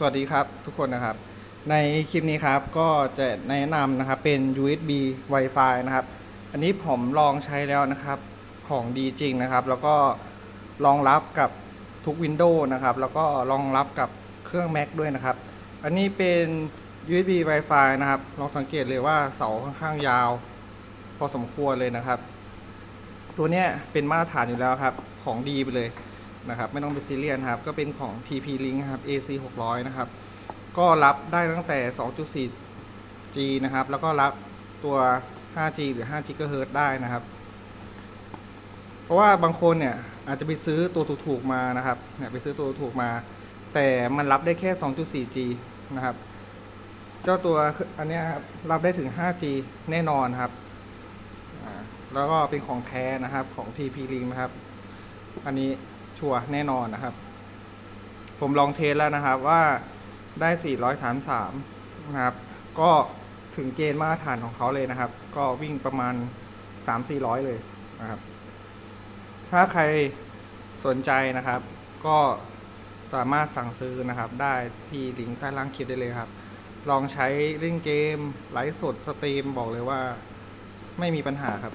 สวัสดีครับทุกคนนะครับ ในคลิปนี้ครับก็จะแนะนำนะครับเป็น USB Wi-Fi นะครับ อันนี้ผมลองใช้แล้วนะครับของดีจริงนะครับ แล้วก็รองรับกับทุก Windows นะครับ แล้วก็รองรับกับเครื่อง Mac ด้วยนะครับ อันนี้เป็น USB Wi-Fi นะครับ ลองสังเกตเลยว่าเสาค่อนข้างยาว พอสมควรเลยนะครับ ตัวเนี้ยเป็นมาตรฐานอยู่แล้วครับ ของดีไปเลย นะครับไม่ต้องไปซีเรียสครับก็เป็นของ TP Link ครับ AC 600นะครับก็รับได้ตั้งแต่ 2.4G นะครับแล้วก็รับตัว 5G หรือ 5 GHz ได้นะครับ เพราะว่าบางคนเนี่ยอาจจะไปซื้อตัวถูกๆมานะครับเนี่ยไปซื้อตัวถูกมา แต่มันรับได้แค่ 2.4G นะครับ เจ้าตัวอันนี้รับได้ถึง 5G แน่นอนครับแล้วก็เป็นของแท้นะครับของ TP Link นะครับ อันนี้ ชัวร์แน่นอนนะครับ ผมลองเทสแล้วนะครับว่าได้ 433 นะครับ ก็ถึงเกณฑ์มาตรฐานของเขาเลยนะครับ ก็วิ่งประมาณ 3-400 เลยนะครับ ถ้าใครสนใจนะครับ ก็สามารถสั่งซื้อนะครับ ได้ที่ลิงก์ใต้ล่างคลิปได้เลยครับ ลองใช้เล่นเกม ไลฟ์สดสตรีมบอกเลยว่า ไม่มีปัญหาครับ